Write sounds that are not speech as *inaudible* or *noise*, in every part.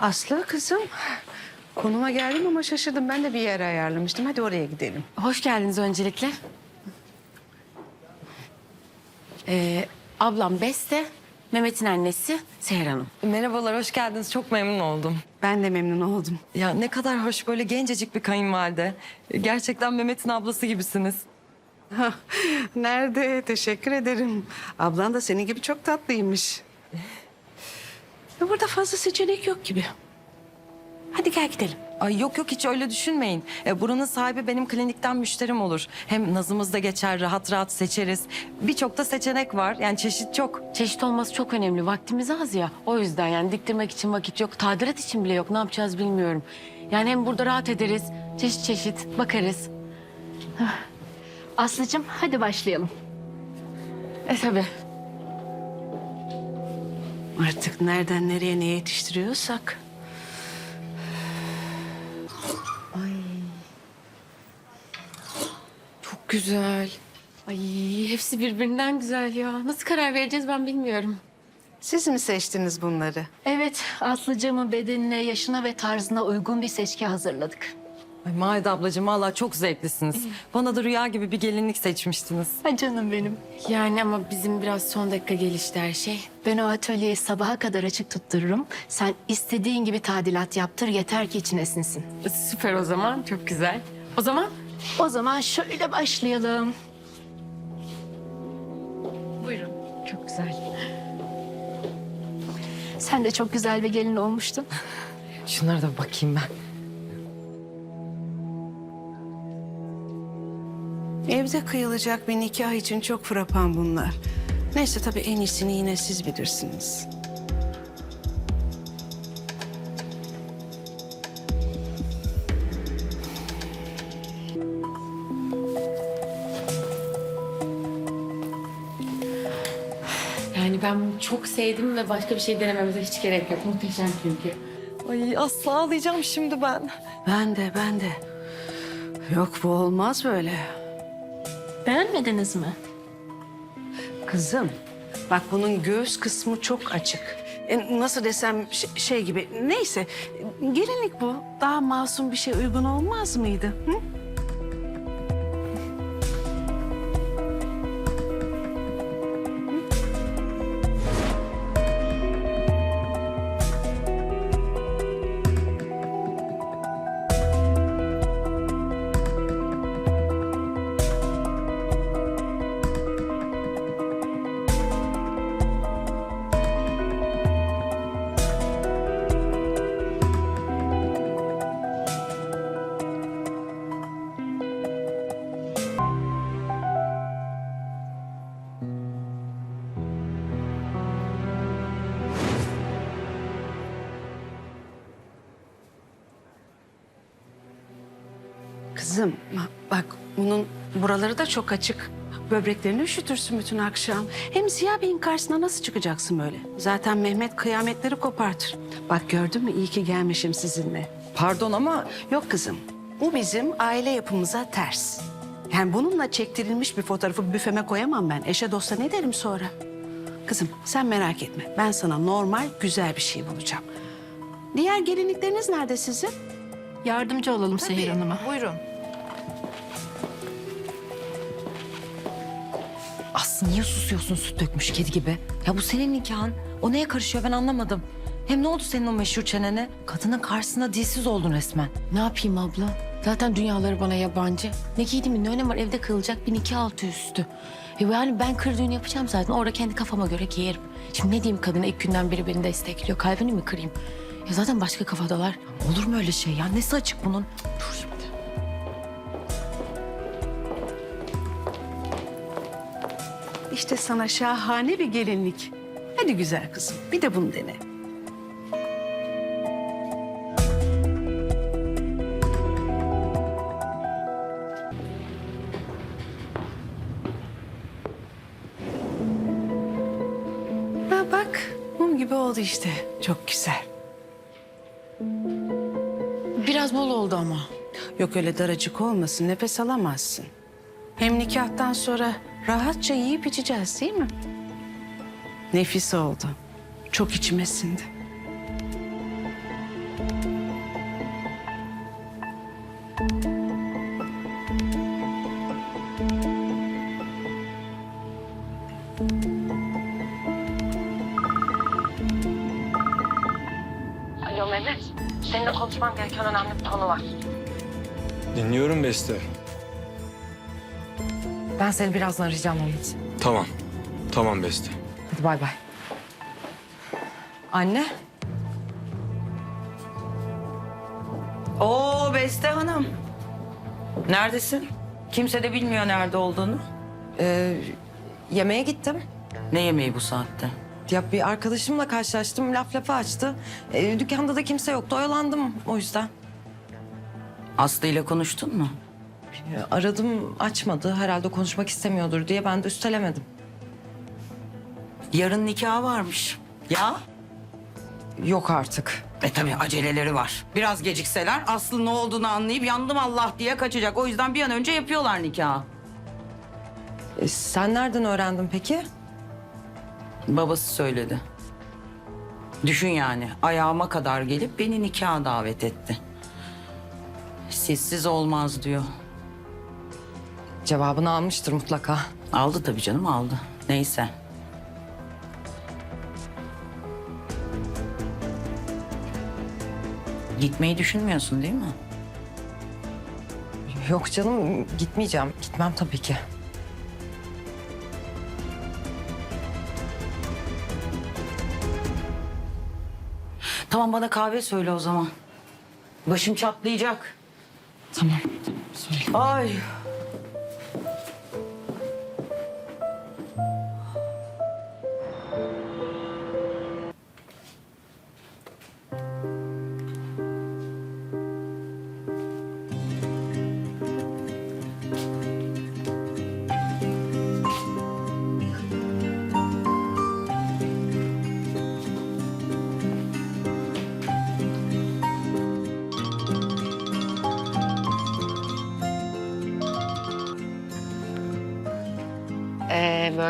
Aslı kızım. Konuma geldim ama şaşırdım. Ben de bir yer ayarlamıştım. Hadi oraya gidelim. Hoş geldiniz öncelikle. Ee, ablam Beste, Mehmet'in annesi Seher Hanım. Merhabalar, hoş geldiniz. Çok memnun oldum. Ben de memnun oldum. Ya ne kadar hoş böyle gencecik bir kayınvalide. Gerçekten Mehmet'in ablası gibisiniz. Hah, Nerede? Teşekkür ederim. Ablan da senin gibi çok tatlıymış. Ya Burada fazla seçenek yok gibi. Hadi gel gidelim. Ay yok yok hiç öyle düşünmeyin. E, buranın sahibi benim klinikten müşterim olur. Hem nazımız da geçer, rahat rahat seçeriz. Birçok da seçenek var. Yani çeşit çok. Çeşit olması çok önemli. Vaktimiz az ya. O yüzden yani diktirmek için vakit yok. Tadilat için bile yok. Ne yapacağız bilmiyorum. Yani hem burada rahat ederiz. Çeşit çeşit bakarız. Aslıcığım hadi başlayalım. E tabii. Artık nereden nereye ne yetiştiriyorsak. Çok güzel. Ay hepsi birbirinden güzel ya. Nasıl karar vereceğiz ben bilmiyorum. Siz mi seçtiniz bunları? Evet Aslıcığımın bedenine, yaşına ve tarzına uygun bir seçki hazırladık. Ay Maide ablacığım valla çok zevklisiniz. Bana da rüya gibi bir gelinlik seçmiştiniz. Ha canım benim. Yani ama bizim biraz son dakika gelişti her şey. Ben o atölyeyi sabaha kadar açık tuttururum. Sen istediğin gibi tadilat yaptır yeter ki için esinsin. Süper o zaman. Çok güzel. O zaman O zaman şöyle başlayalım. buyurun. Çok güzel. Sen de çok güzel bir gelin olmuştun. Şunlara da bakayım ben. Evde kıyılacak bir nikah için çok frapan bunlar. Neyse tabii en iyisini yine siz bilirsiniz. Yani ben çok sevdim ve başka bir şey denememize hiç gerek yok. Muhteşem çünkü. Ay asla ağlayacağım şimdi ben. Ben de ben de. Yok bu olmaz böyle. Beğenmediniz mi? Kızım bak bunun göğüs kısmı çok açık. E, nasıl desem şey, şey gibi neyse gelinlik bu. Daha masum bir şey uygun olmaz mıydı? Hı? Buraları da çok açık. Böbreklerini üşütürsün bütün akşam. Hem Ziya Bey'in karşısına nasıl çıkacaksın böyle? Zaten Mehmet kıyametleri kopartır. Bak gördün mü iyi ki gelmişim sizinle. Pardon ama Yok kızım bu bizim aile yapımıza ters. Yani bununla çektirilmiş bir fotoğrafı büfeme koyamam ben. Eşe dosta ne derim sonra? Kızım sen merak etme. Ben sana normal güzel bir şey bulacağım. Diğer gelinlikleriniz nerede sizin? Yardımcı olalım Seher Hanım'a. Buyurun. Aslı niye susuyorsun süt dökmüş kedi gibi? Ya bu senin nikahın. O neye karışıyor ben anlamadım. Hem ne oldu senin o meşhur çenene? Kadının karşısında dilsiz oldun resmen. Ne yapayım abla? Zaten dünyaları bana yabancı. Ne giydiğimin ne önemi var? Evde kılacak bir nikah altı üstü. E yani ben kır düğün yapacağım zaten. Orada kendi kafama göre giyerim. Şimdi ne diyeyim kadına ilk günden beri beni destekliyor. Kalbini mi kırayım? Ya zaten başka kafadalar. Olur mu öyle şey ya? Nesi açık bunun? Dur İşte sana şahane bir gelinlik. Hadi güzel kızım bir de bunu dene. Ha bak mum gibi oldu işte. Çok güzel. Biraz bol oldu ama. Yok öyle daracık olmasın nefes alamazsın. Hem nikahtan sonra rahatça yiyip içeceğiz değil mi? Nefis oldu. Çok içime sindi. Alo Mehmet. Seninle konuşmam gereken önemli bir konu var. Dinliyorum Beste. Ben seni birazdan arayacağım Mehmet. Tamam. Tamam Beste. Hadi bay bay. Anne. Oo Beste Hanım. Neredesin? Kimse de bilmiyor nerede olduğunu. Ee, yemeğe gittim. Ne yemeği bu saatte? Ya bir arkadaşımla karşılaştım. Laf lafa açtı. Ee, dükkanda da kimse yoktu. Oyalandım o yüzden. Aslı ile konuştun mu? Ya, aradım açmadı. Herhalde konuşmak istemiyordur diye ben de üstelemedim. Yarın nikahı varmış. Ya? Yok artık. E tabii aceleleri var. Biraz gecikseler Aslı ne olduğunu anlayıp yandım Allah diye kaçacak. O yüzden bir an önce yapıyorlar nikahı. Ee, sen nereden öğrendin peki? Babası söyledi. Düşün yani ayağıma kadar gelip beni nikaha davet etti. Sizsiz olmaz diyor. Cevabını almıştır mutlaka. Aldı tabii canım aldı. Neyse. Gitmeyi düşünmüyorsun değil mi? Yok canım gitmeyeceğim. Gitmem tabii ki. Tamam bana kahve söyle o zaman. Başım çatlayacak. Tamam. Söyle. Ay.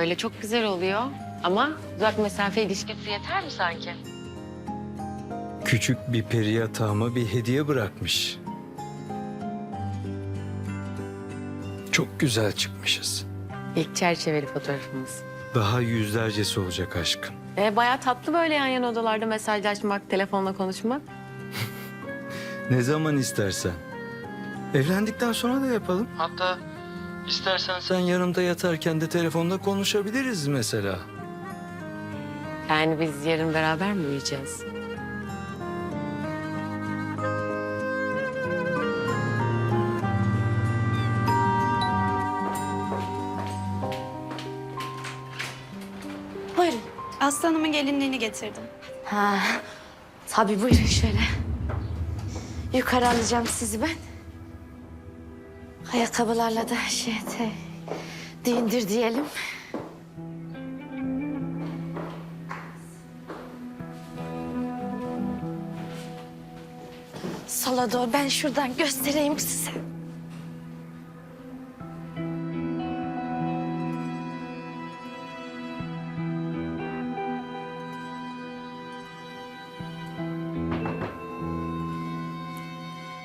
Böyle çok güzel oluyor. Ama uzak mesafe ilişkisi yeter mi sanki? Küçük bir peri yatağıma bir hediye bırakmış. Çok güzel çıkmışız. İlk çerçeveli fotoğrafımız. Daha yüzlercesi olacak aşkım. Ee, bayağı tatlı böyle yan yana odalarda mesajlaşmak, telefonla konuşmak. *laughs* Ne zaman istersen. Evlendikten sonra da yapalım. Hatta istersen sen yanımda yatarken de telefonda konuşabiliriz mesela. Yani biz yarın beraber mi uyuyacağız? Buyurun. Aslı Hanım'ın gelinliğini getirdim. Ha, tabii buyurun şöyle. Yukarı alacağım sizi ben. Ayakkabılarla da şey te, dindir diyelim. Sola doğru ben şuradan göstereyim size.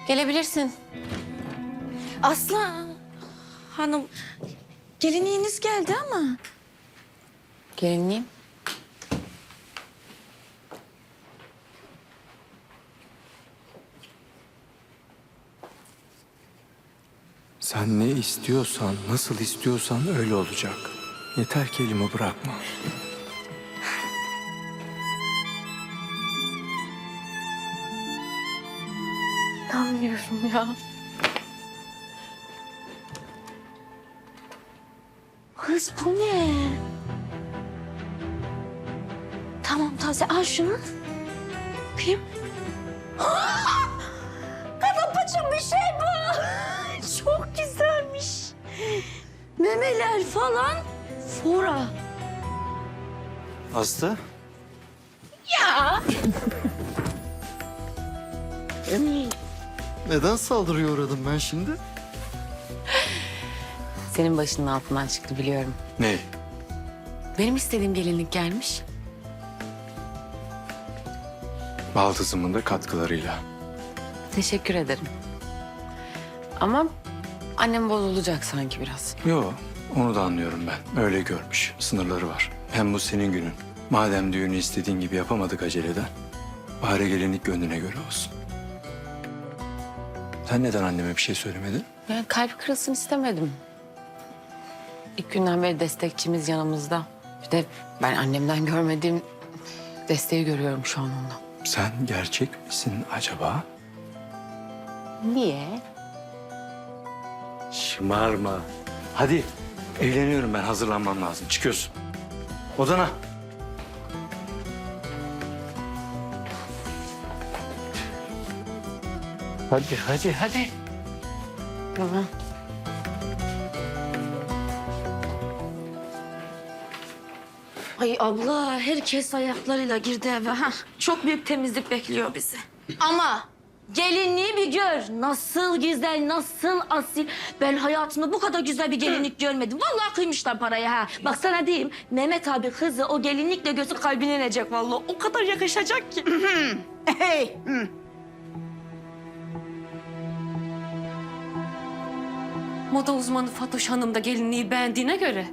Gelebilirsin. Aslı Hanım gelinliğiniz geldi ama. Gelinliğim. Sen ne istiyorsan, nasıl istiyorsan öyle olacak. Yeter ki elimi bırakma. İnanmıyorum ya. Kız bu ne? Tamam taze al şunu. Bakayım. *gasps* Paça bir şey bu. *laughs* Çok güzelmiş. Memeler falan. Fora. Aslı? Ya. Neden saldırıya uğradım ben şimdi? Senin başının altından çıktı biliyorum. Ne? Benim istediğim gelinlik gelmiş. Baldızımın da katkılarıyla. Teşekkür ederim. Ama annem bozulacak sanki biraz. Yo, onu da anlıyorum ben. Öyle görmüş. Sınırları var. Hem bu senin günün. Madem düğünü istediğin gibi yapamadık aceleden. Bari gelinlik gönlüne göre olsun. Sen neden anneme bir şey söylemedin? Yani kalp kırılsın istemedim. İlk günden beri destekçimiz yanımızda. Bir de ben annemden görmediğim desteği görüyorum şu an ondan. Sen gerçek misin acaba? Niye? Şımarma. Hadi evleniyorum ben hazırlanmam lazım. Çıkıyorsun. Odana. Hadi hadi hadi. Tamam. Ay abla herkes ayaklarıyla girdi eve. Ha. Çok büyük temizlik bekliyor bizi. Ama gelinliği bir gör. Nasıl güzel, nasıl asil. Ben hayatımda bu kadar güzel bir gelinlik görmedim. Vallahi kıymışlar paraya ha. Bak sana diyeyim Mehmet abi kızı o gelinlikle gözü kalbine inecek vallahi. O kadar yakışacak ki. Hey! Moda uzmanı Fatoş Hanım da gelinliği beğendiğine göre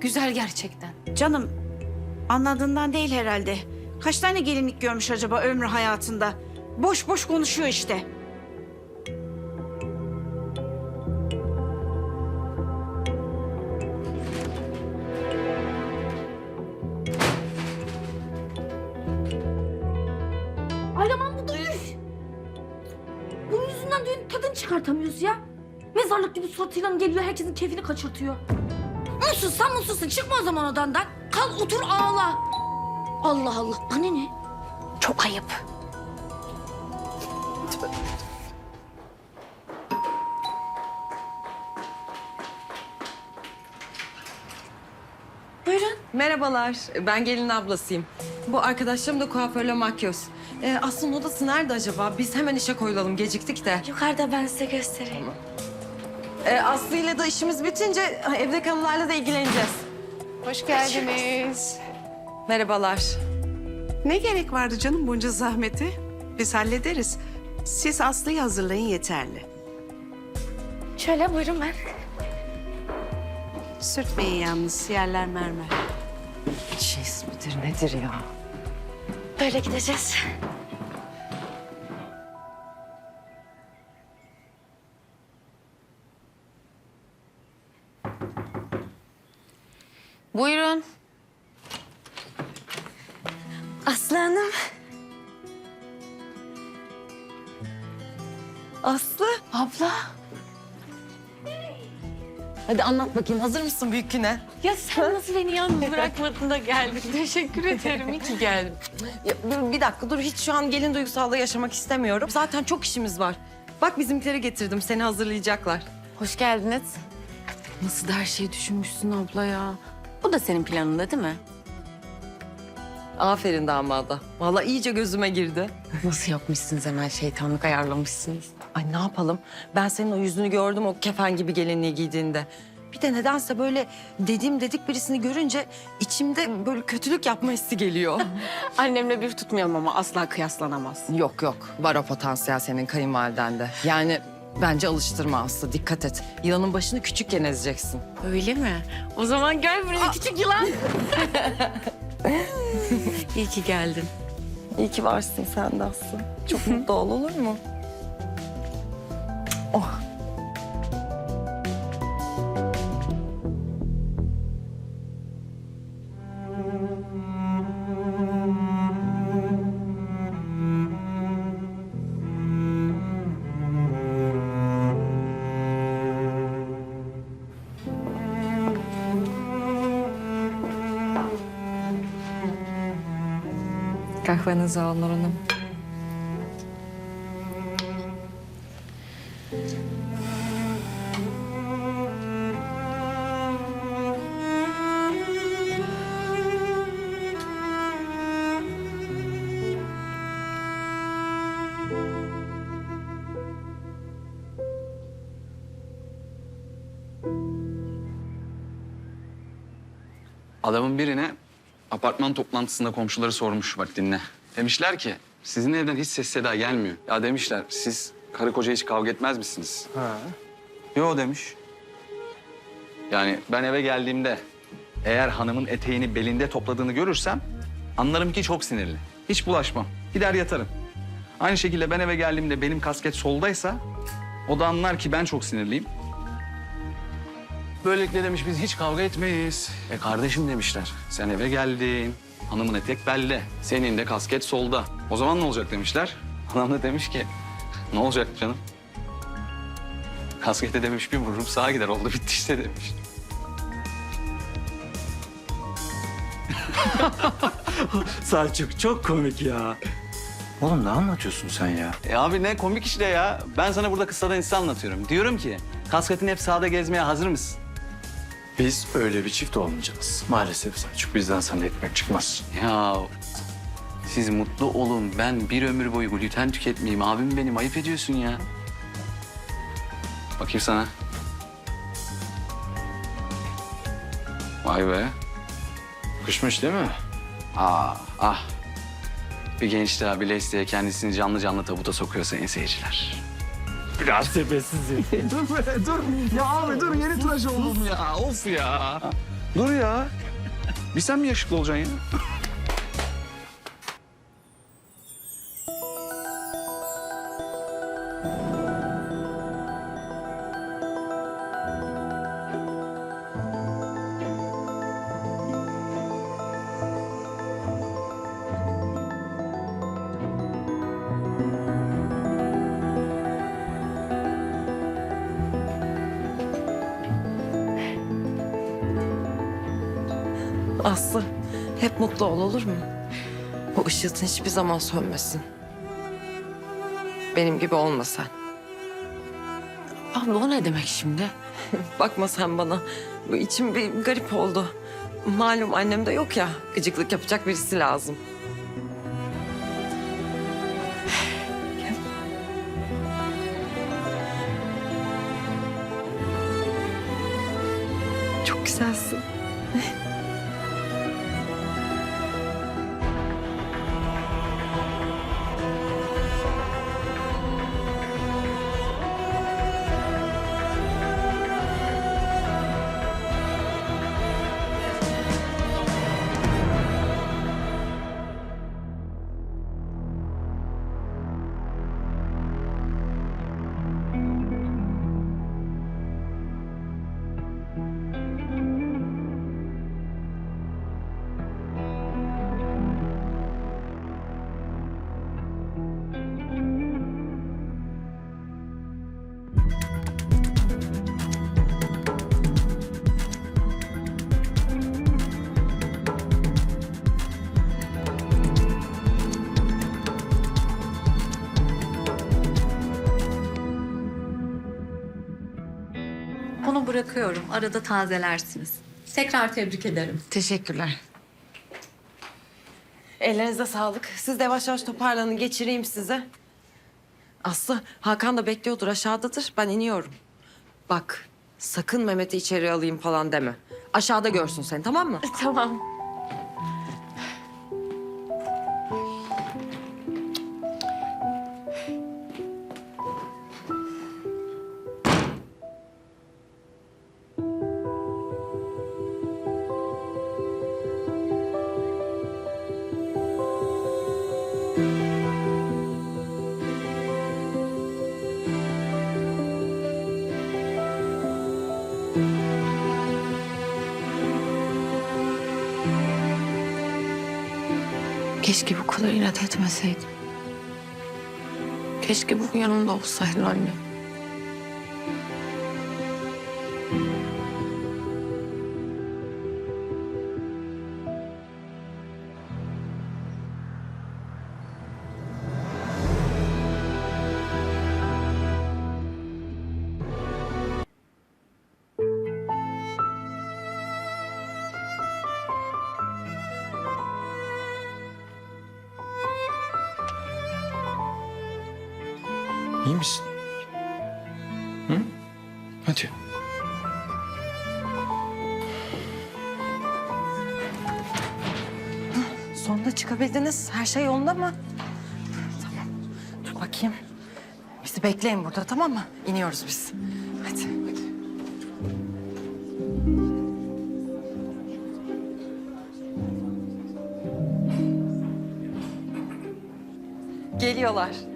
güzel gerçekten. Canım anladığından değil herhalde. Kaç tane gelinlik görmüş acaba ömrü hayatında? Boş boş konuşuyor işte. Ay aman bu da. Bunun yüzünden düğün tadını çıkartamıyoruz ya. Mezarlık gibi suratıyla geliyor herkesin keyfini kaçırtıyor. Mutsuzsan mutsuzsun çıkma o zaman odandan. Kal otur ağla. Allah Allah bana ne? Çok ayıp. Buyurun. Merhabalar, ben gelin ablasıyım. Bu arkadaşlarım da kuaförle makyöz. Ee, Aslı'nın odası nerede acaba? Biz hemen işe koyulalım, geciktik de. Yukarıda ben size göstereyim. Ee, Aslı ile de işimiz bitince ha, evde kalanlarla da ilgileneceğiz. Hoş geldiniz. Merhabalar. Ne gerek vardı canım bunca zahmeti? Biz hallederiz. Siz Aslı'yı hazırlayın yeterli. Şöyle buyurun ben. Sürtmeyin yalnız yerler mermer. Çiz midir nedir ya? Böyle gideceğiz. Buyurun. Aslı Hanım. Aslı. Abla. Hadi anlat bakayım, hazır mısın büyük güne? Ya sen nasıl beni yalnız bırakmadın da geldin? *laughs* Teşekkür ederim. İyi ki geldin. Ya, dur, bir dakika dur, hiç şu an gelin duygusallığı yaşamak istemiyorum. Zaten çok işimiz var. Bak bizimkileri getirdim, seni hazırlayacaklar. Hoş geldiniz. Nasıl da her şeyi düşünmüşsün abla ya. Bu da senin planında değil mi? Aferin damada. Vallahi iyice gözüme girdi. Nasıl yapmışsınız hemen şeytanlık ayarlamışsınız. Ay ne yapalım? Ben senin o yüzünü gördüm o kefen gibi gelinliği giydiğinde. Bir de nedense böyle dediğim dedik birisini görünce içimde böyle kötülük yapma hissi geliyor. *laughs* Annemle bir tutmayalım ama asla kıyaslanamaz. yok yok. Var o potansiyel senin kayınvalidende. Yani bence alıştırma Aslı. Dikkat et. Yılanın başını küçükken ezeceksin. Öyle mi? O zaman gel buraya küçük yılan. *laughs* İyi ki geldin. İyi ki varsın sen de Aslı. Çok mutlu ol olur mu? Oh. Kahvenizi al Nur Hanım. Adamın birine apartman toplantısında komşuları sormuş bak dinle. Demişler ki Sizin evden hiç ses seda gelmiyor. Ya demişler siz karı koca hiç kavga etmez misiniz? Ha. Yo demiş. Yani ben eve geldiğimde eğer hanımın eteğini belinde topladığını görürsem anlarım ki çok sinirli. Hiç bulaşmam. Gider yatarım. Aynı şekilde ben eve geldiğimde benim kasket soldaysa o da anlar ki ben çok sinirliyim. Böylelikle demiş biz hiç kavga etmeyiz. E kardeşim demişler. Sen eve geldin. Hanımın etek belde. Senin de kasket solda. O zaman ne olacak demişler. Hanım da demiş ki ne olacak canım? Kaskete demiş bir vururum sağa gider oldu bitti işte demiş. *laughs* Selçuk çok komik ya. Oğlum ne anlatıyorsun sen ya? E abi ne komik işte ya. Ben sana burada kıssadan hisse anlatıyorum. Diyorum ki kasketin hep sağda gezmeye hazır mısın? Biz öyle bir çift olmayacağız. Maalesef Selçuk bizden sana ekmek çıkmaz. Ya siz mutlu olun. Ben bir ömür boyu gluten tüketmeyeyim. Abim benim ayıp ediyorsun ya. Bakayım sana. Vay be. Kışmış değil mi? Ah ah. Bir genç daha bile isteye kendisini canlı canlı tabuta sokuyor sayın seyirciler. Biraz tepesizim. *laughs* dur be dur. Ya abi dur yeni tıraş oldum ya. Of ya. Dur ya. Bir sen mi yakışıklı olacaksın ya? Ol olur mu? Bu ışıltın hiçbir zaman sönmesin. Benim gibi olma sen. Abla o ne demek şimdi? *laughs* Bakma sen bana. Bu içim bir garip oldu. Malum annem de yok ya. Gıcıklık yapacak birisi lazım. Bırakıyorum. Arada tazelersiniz. Tekrar tebrik ederim. Teşekkürler. Ellerinize sağlık. Siz de yavaş yavaş toparlanın. Geçireyim size. Aslı, Hakan da bekliyordur. Aşağıdadır. Ben iniyorum. Bak, sakın Mehmet'i içeri alayım falan deme. Aşağıda görsün seni, tamam mı? Tamam. Keşke bu kadar inat etmeseydim. Keşke bugün yanımda olsaydın anne. İyi misin? Hı? Hadi. Sonunda çıkabildiniz. Her şey yolunda mı? bakayım. Bizi bekleyin burada tamam mı? İniyoruz biz. Hadi. Geliyorlar.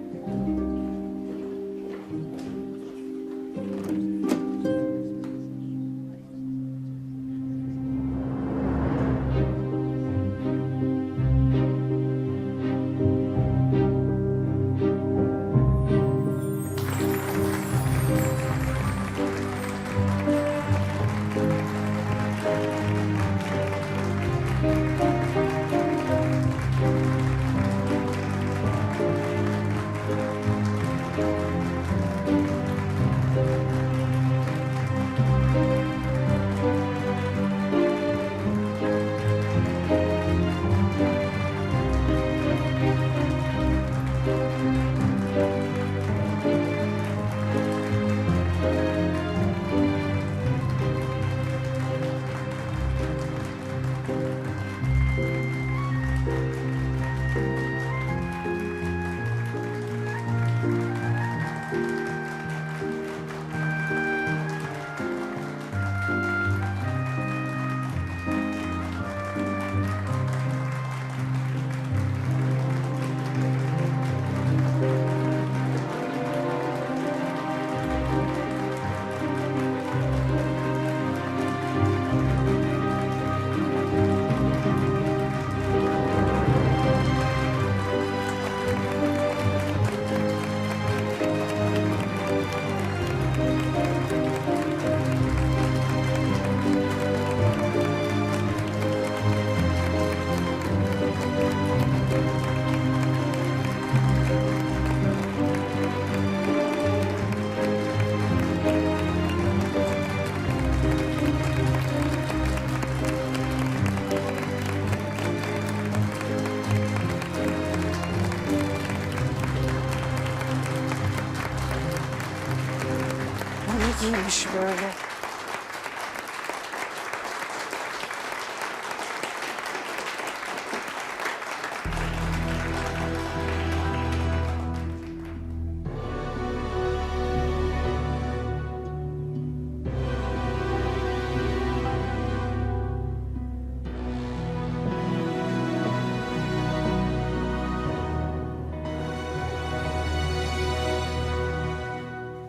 Ne giymiş böyle?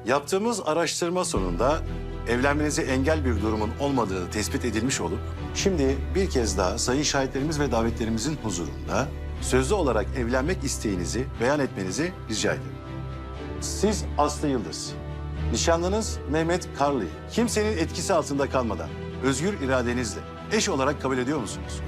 Yaptığımız araştırma sonunda evlenmenize engel bir durumun olmadığı tespit edilmiş olup şimdi bir kez daha sayın şahitlerimiz ve davetlerimizin huzurunda sözlü olarak evlenmek isteğinizi beyan etmenizi rica ederim. Siz Aslı Yıldız, nişanlınız Mehmet Karlı'yı kimsenin etkisi altında kalmadan özgür iradenizle eş olarak kabul ediyor musunuz?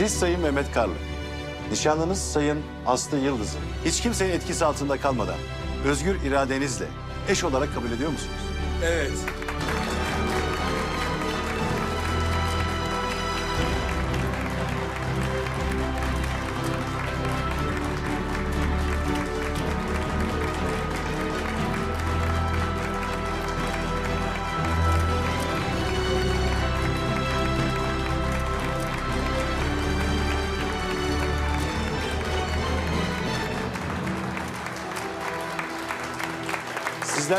Siz Sayın Mehmet Karlı, nişanlınız Sayın Aslı Yıldız'ı hiç kimsenin etkisi altında kalmadan özgür iradenizle eş olarak kabul ediyor musunuz? Evet.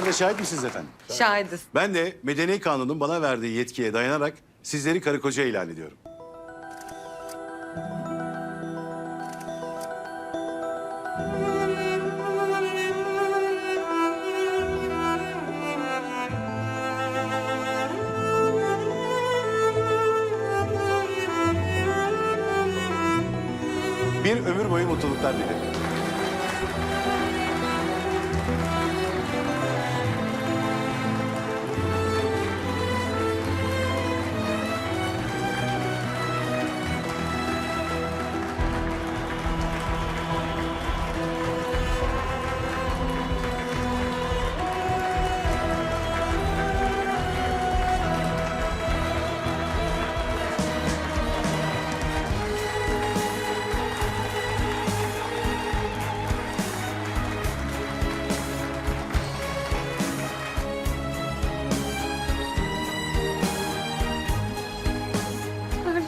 Sizler de şahit misiniz efendim? Şahidiz. Ben de Medeni Kanun'un bana verdiği yetkiye dayanarak sizleri karı koca ilan ediyorum. Bir ömür boyu mutluluklar dilerim.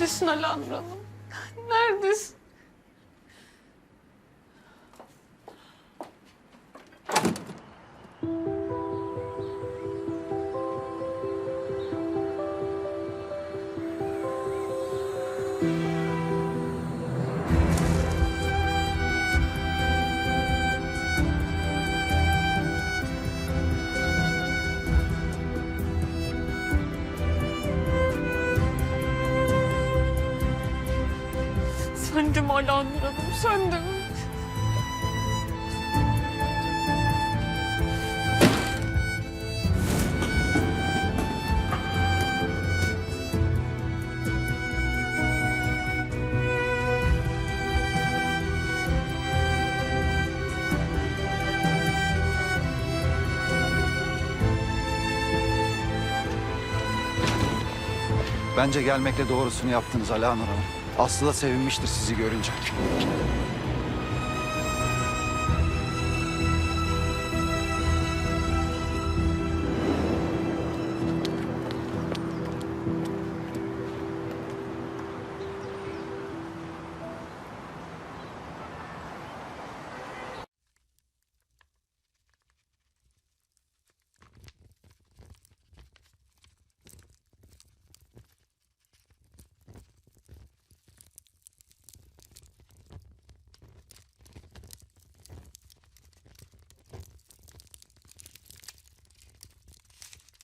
Neredesin Alanur Hanım? Neredesin? Alanur Hanım, söndüm. Bence gelmekle doğrusunu yaptınız Ala Hanım. Aslı da sevinmiştir sizi görünce.